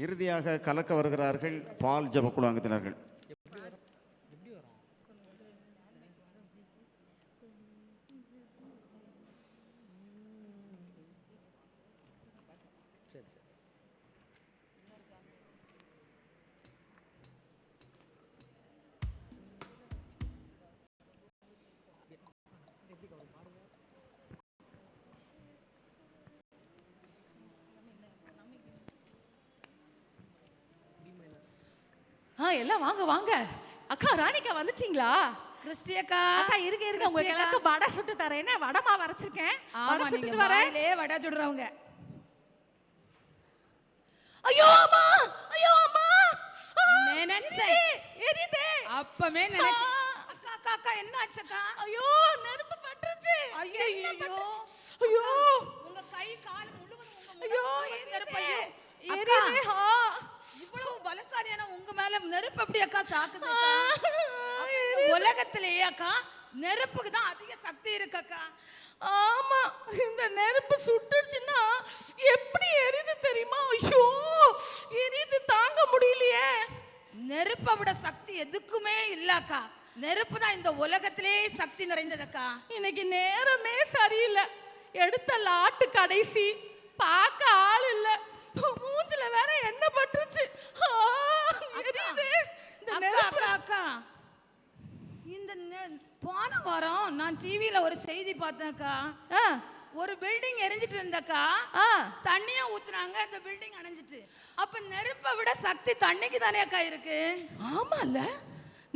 இறுதியாக கலக்க வருகிறார்கள் பால் ஜபக்குழு அங்கத்தினர்கள் ஆ எல்லாம் வாங்க வாங்க. அக்கா ராணிக்கா வந்துட்டீங்களா? கிறிஸ்டி அக்கா அக்கா இருங்க இருங்க. உங்க கிறிஸ்டி அக்கா. எல்லாருக்கும் வடை சுட்டு தரேன். என்ன வடமா வரைச்சிருக்கேன்? வடை சுட்டுட்டு வரேன். வடை சுடுறவங்க. ஐயோ அம்மா! ஐயோ அம்மா! நினைச்சேன். எரியுதே, அப்பமே நினைச்சு அக்கா அக்கா அக்கா என்ன ஆச்சு அக்கா ஐயோ நெருப்பு பட்டுருச்சு. ஐயோ ஐயோ. உங்க கை கால் முழுவதும் ஐயோ. எரியுதே, எரியுதே, ஆ. இவ்வளவு பலசாலியான உங்க மேல நெருப்பு எப்படி அக்கா தாக்குது உலகத்திலேயே அக்கா நெருப்புக்கு தான் அதிக சக்தி இருக்கு அக்கா. ஆமா இந்த நெருப்பு சுட்டுருச்சுன்னா எப்படி எரியுது தெரியுமா? ஐயோ எரியுது தாங்க முடியலையே. நெருப்பை விட சக்தி எதுக்குமே இல்ல அக்கா. நெருப்பு தான் இந்த உலகத்திலேயே சக்தி நிறைந்தது அக்கா. இன்னைக்கு நேரமே சரியில்லை. எடுத்த லாட்டு கடைசி பார்க்க ஆள் இல்ல. மூஞ்சில வேற எண்ணெய் பட்டுருச்சு. அக்கா நெருப்பு அக்கா. அக்கா. இந்த போன வாரம் நான் டிவியில ஒரு செய்தி பார்த்தேன்க்கா ஒரு பில்டிங் எரிஞ்சிட்டு இருந்தக்கா. தண்ணிய ஊத்துனாங்க அந்த பில்டிங் அணைஞ்சிட்டு. அப்ப நெருப்பை விட சக்தி தண்ணிக்கு தானே அக்கா இருக்கு? ஆமால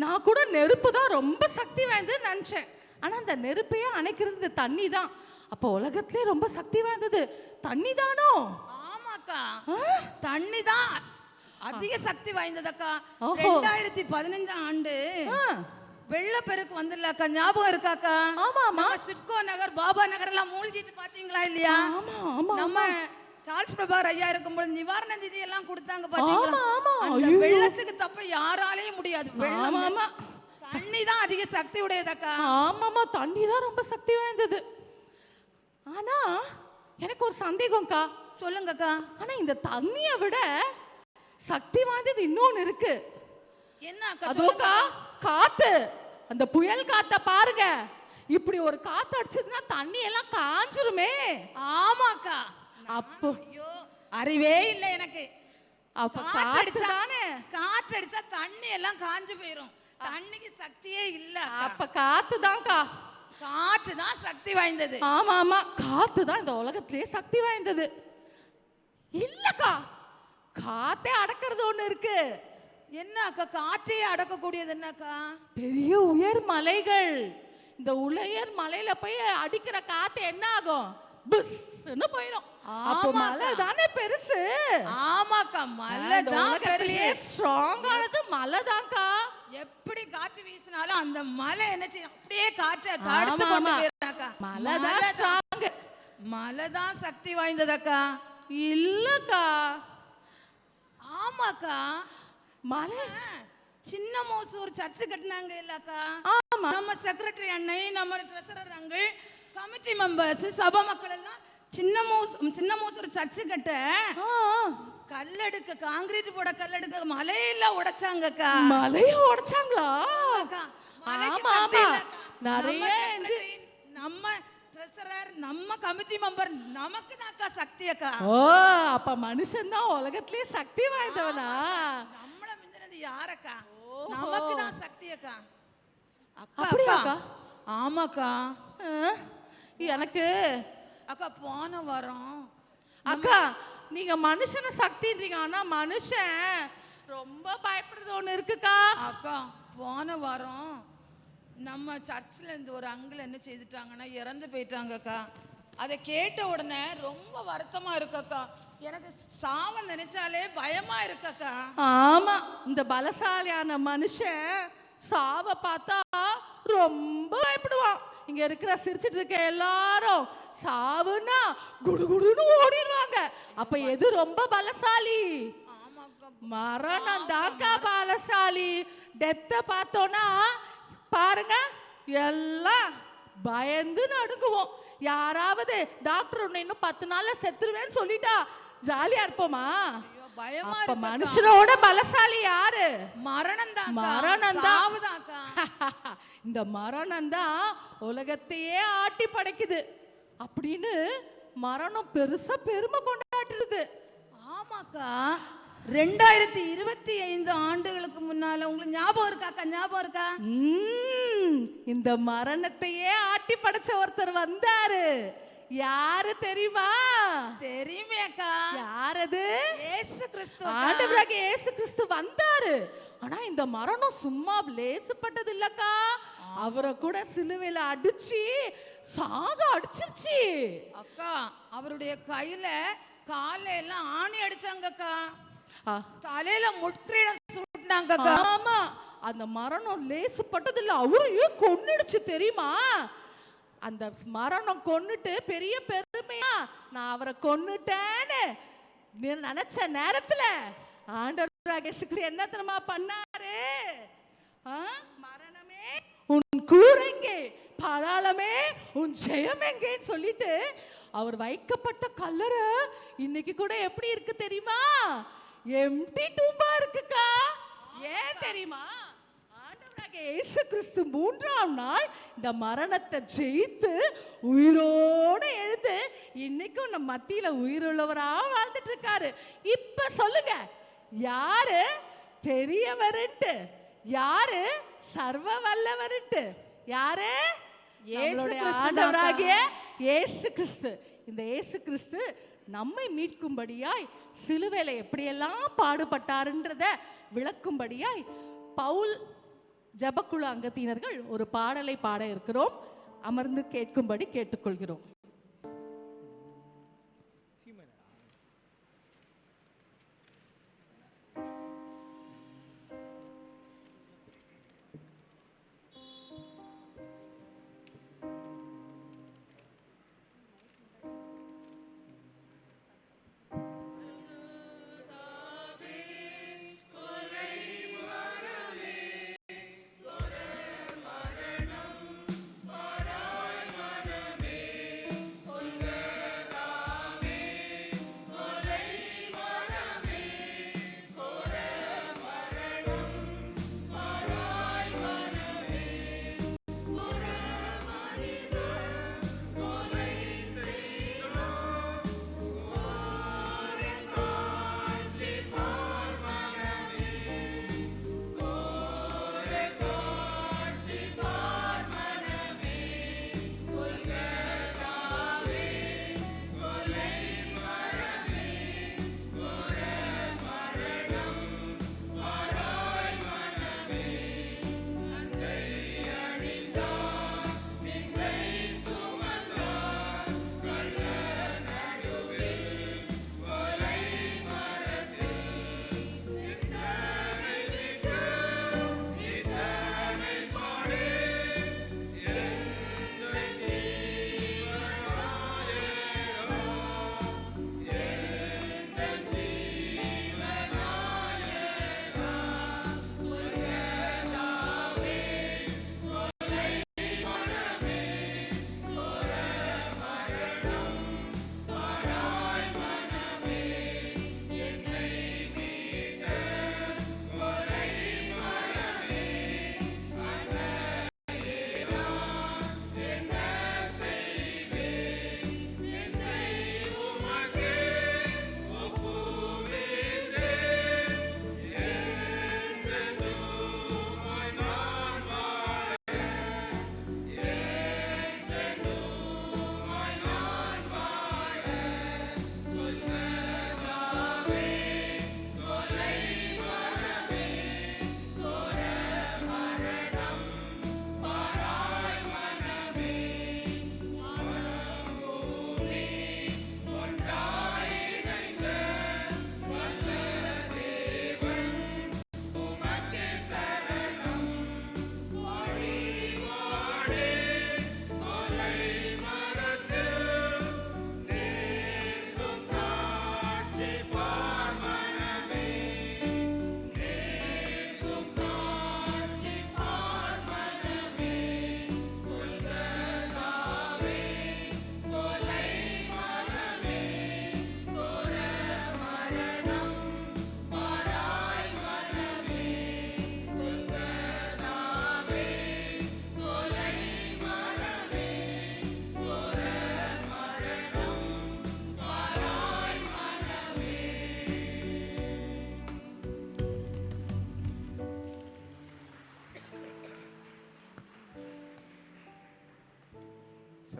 நான் கூட நெருப்பு தான் ரொம்ப சக்தி வாய்ந்ததுன்னு நினைச்சேன். ஆனா அந்த நெருப்பையே அணைக்கிறது தண்ணி தான். அப்போ உலகத்திலே ரொம்ப சக்தி வாய்ந்தது தண்ணி தானோ? ஆமாக்கா? தண்ணி தான் அதிக சக்தி வாய்ந்ததக்கா. ரெண்டாயிரத்தி பதினைஞ்சாம் ஆண்டு வெள்ளப்பெருக்கு வந்துடலக்கா ஞாபகம் இருக்காக்கா? ஆமா சிட்கோ நகர் பாபா நகர் எல்லாம் மூழ்கிட்டு பாத்தீங்களா இல்லையா? நம்ம சார்ல்ஸ் பிரபாகர் ஐயா இருக்கும்போது நிவாரண நிதி எல்லாம் கொடுத்தாங்க பாத்தீங்களா. அந்த. வெள்ளத்துக்கு தப்ப யாராலையும் முடியாது. வெள்ளம் தண்ணி தான் அதிக சக்தி உடையதக்கா? ஆமாம்மா தண்ணி தான் ரொம்ப சக்தி வாய்ந்தது. ஆனா எனக்கு ஒரு சந்தேகம்க்கா. சொல்லுங்கக்கா. ஆனா இந்த தண்ணியை விட சக்தி வாய்ந்தது இன்னொன்னு இருக்கு. என்ன அதோக்கா காத்து. அந்த புயல் காத்த பாருங்க. இப்படி ஒரு காத்து அடிச்சதுன்னா தண்ணி எல்லாம் காஞ்சிருமே. ஆமாக்கா. அப்போ ஐயோ அறிவே இல்லை எனக்கு. அப்ப காத்து காத்து தானே. காற்று அடிச்சா தண்ணி எல்லாம் காஞ்சு போயிரும். தண்ணிக்கு சக்தியே இல்ல அப்ப காத்து தான்க்கா. காற்று தான் சக்தி வாய்ந்தது. ஆமா ஆமா. காத்து தான் இந்த உலகத்திலேயே சக்தி வாய்ந்தது. இல்லக்கா. காத்தே அடக்கிறது ஒண்ணு இருக்கு. என்ன அக்கா காற்றையே அடக்கக்கூடியது என்னக்கா? பெரிய உயர் மலைகள். இந்த உயர் மலையில போய் அடிக்கிற காத்து என்ன ஆகும்? புஸ்ன்னு போயிடும் அப்போ. மலை தானே பெருசு. ஆமாக்கா மலை தான் ஸ்ட்ராங்கானது மலை தான்க்கா. எப்படி காற்று வீசினாலும் அந்த மலை என்ன செய்யும்? அப்படியே காற்றை தடுத்து கொண்டு. போயிடுறாக்கா மலை தான் ஸ்ட்ராங் மலை தான் சக்தி வாய்ந்ததக்கா? இல்லக்கா. ஆமாக்கா. மலை? சின்ன மோசூர் சர்ச்சு கட்டினாங்க இல்லக்கா. ஆமா. நம்ம செக்ரட்டரி அண்ணை நம்ம ட்ரெஸரர் அங்கிள் கமிட்டி மெம்பர்ஸ் சபை மக்கள் எல்லாம் சின்ன மோஸ் சின்ன மோசூர் சர்ச்சு கட்ட கல்லெடுக்க காங்கிரீட் போட கல்லெடுக்க மலையெல்லாம் உடைச்சாங்கக்கா. மலைய உடைச்சாங்களா? ஆமா, ஆமா. நிறைய நம்ம secretary, நம்ம கமிட்டி மெம்பர் நமக்கு தான்க்கா சக்தி அக்கா. ஓ அப்ப மனுஷன் தான் உலகத்திலேயே சக்தி வாய்ந்தவனா? நம்மள மிந்தினது யாரக்கா. நமக்கு தான் சக்தி அக்கா. அப்படியாக்கா? ஆமாக்கா. எனக்கு? அக்கா போன வாரம் அக்கா நீங்க மனுஷன சக்தின்றீங்க. ஆனா மனுஷன் ரொம்ப பயப்படுறது ஒண்ணு இருக்குக்கா. அக்கா போன வாரம் நம்ம சர்ச்சில் இருந்து ஒரு அங்கிள் என்ன செய்துட்டாங்கன்னா இறந்து போயிட்டாங்கக்கா. அதை கேட்ட உடனே ரொம்ப வருத்தமா இருக்குக்கா. எனக்கு சாவ நினைச்சாலே பயமா இருக்குக்கா. ஆமா இந்த பலசாலியான மனுஷன் சாவ பார்த்தா ரொம்ப பயப்படுவான். இங்க இருக்கிற சிரிச்சிட்டு இருக்க எல்லாரும் சாவுன்னா குடுகுடுன்னு ஓடிடுவாங்க. அப்ப எது ரொம்ப பலசாலி? ஆமாக்கா. மரணம் தாக்கா பலசாலி. டெத்த பார்த்தோன்னா பாருங்க. எல்லாம் பயந்து நடுங்குவோம். யாராவது டாக்டர் உன்னை இன்னும் பத்து நாள்ல செத்துருவேன்னு சொல்லிட்டா ஜாலியா இருப்போமா? மனுஷனோட பலசாலி யாரு? மரணம் தான் மரணம்தான். சாவுதாக்கா. இந்த மரணம் தான் உலகத்தையே ஆட்டி படைக்குது. அப்படின்னு மரணம் பெருசா பெருமை கொண்டாடுறது ஆமாக்கா. ரெண்டாயிரத்தி இருபத்தி ஐந்து ஆண்டுகளுக்கு முன்னால உங்களுக்கு ஞாபகம் இருக்காக்கா ஞாபகம் இருக்கா? இந்த மரணத்தையே ஆட்டி படைச்ச ஒருத்தர் வந்தாரு. யாரு தெரியுமா? தெரியுமே அக்கா. யாரது? ஏசு கிறிஸ்து ஆண்டவராக இயேசு கிறிஸ்து வந்தாரு. ஆனா இந்த மரணம் சும்மா லேசுப்பட்டது இல்லக்கா. அவரை கூட சிலுவையில அடிச்சு சாக அடிச்சிருச்சு. அக்கா அவருடைய கையில கால எல்லாம் ஆணி அடிச்சாங்கக்கா. தலையில முட்கிரீடம் சூட்டினாங்கக்கா ஆமா. அந்த மரணம் லேசுப்பட்டது இல்ல அவரையும் கொன்னுடுச்சு தெரியுமா? அந்த மரணம் கொன்னுட்டு பெரிய பெருமையா நான் அவரை கொன்னுட்டேன்னு நினைச்ச நேரத்துல கிறிஸ்து என்ன தெரியுமா பண்ணாரு? ஆ? மரணமே உன் கூரெங்கே பாதாளமே உன் ஜெயம் எங்கேன்னு சொல்லிட்டு அவர் வைக்கப்பட்ட கல்லறை இன்னைக்கு கூட எப்படி இருக்கு தெரியுமா? எம்டி டூம்பா இருக்குக்கா. ஏன் தெரியுமா? ஆண்டவராகிய இயேசு கிறிஸ்து மூன்றாம் நாள் இந்த மரணத்தை ஜெயித்து உயிரோடு எழுந்து இன்னைக்கும் நம்ம மத்தியில உயிருள்ளவரா வாழ்ந்துட்டு இருக்காரு இப்ப சொல்லுங்க யாரு பெரியவருன்ட்டு? யாரு சர்வ வல்லவருன்ட்டு யாரு ஆண்டவராகிய இயேசு கிறிஸ்து இந்த இயேசு கிறிஸ்து நம்மை மீட்கும்படியாய் சிலுவையில் எப்படியெல்லாம் பாடுபட்டாருன்றத விளக்கும்படியாய் பவுல் ஜபக்குழு அங்கத்தினர்கள் ஒரு பாடலை பாட இருக்கிறோம். அமர்ந்து கேட்கும்படி கேட்டுக்கொள்கிறோம். Thank you.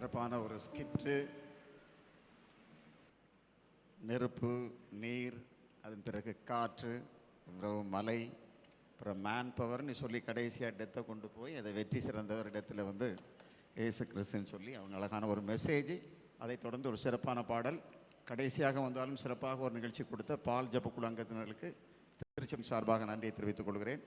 சிறப்பான ஒரு ஸ்கிட்டு நெருப்பு நீர் அதன் பிறகு காற்று அப்புறம் மலை அப்புறம் மேன் பவர்னு சொல்லி கடைசியாக டெத்தை கொண்டு போய் அதை வெற்றி சிறந்தவர் இடத்துல வந்து ஏசு கிறிஸ்துன்னு சொல்லி அவங்க அழகான ஒரு மெசேஜ் அதை தொடர்ந்து ஒரு சிறப்பான பாடல். கடைசியாக வந்தாலும் சிறப்பாக ஒரு நிகழ்ச்சி கொடுத்த பால் ஜபக்குழு அங்கத்தினருக்கு திருச்சம் சார்பாக நன்றியை தெரிவித்துக் கொள்கிறேன்.